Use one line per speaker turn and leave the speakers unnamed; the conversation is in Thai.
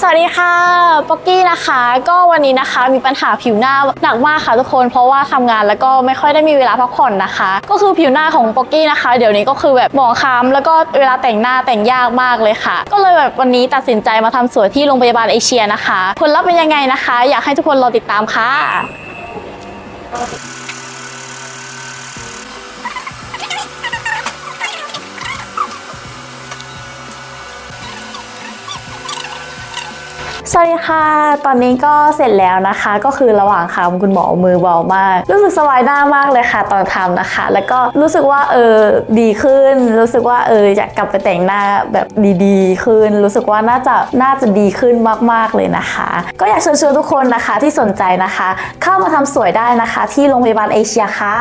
สวัสดีค่ะป๊อกกี้นะคะ ก็วันนี้นะคะมีปัญหาผิวหน้าหนักมากค่ะทุกคน เพราะว่าทำงานแล้วก็ไม่ค่อยได้มีเวลาพักผ่อนนะคะ ก็คือผิวหน้าของป๊อกกี้นะคะ เดี๋ยวนี้ก็คือแบบหมองคล้ำแล้วก็เวลาแต่งหน้าแต่งยากมากเลยค่ะ ก็เลยแบบวันนี้ตัดสินใจมาทำสวยที่โรงพยาบาลเอเชียนะคะ ผลลัพธ์เป็นยังไงนะคะ อยากให้ทุกคนรอติดตามค่ะ สวัสดีค่ะ ตอนนี้ก็เสร็จแล้วนะคะ ก็คือระหว่างทำคุณหมอมือเบามาก รู้สึกสบายหน้ามากเลยค่ะ ตอนทำนะคะ แล้วก็รู้สึกว่าเออดีขึ้น รู้สึกว่าเอออยากกลับไปแต่งหน้าแบบดีๆ ขึ้น รู้สึกว่าน่าจะน่าจะดีขึ้นมากๆเลยนะคะ ก็อยากเชิญชวนทุกคนนะคะที่สนใจนะคะ เข้ามาทำสวยได้นะคะ ที่โรงพยาบาลเอเชียค่ะ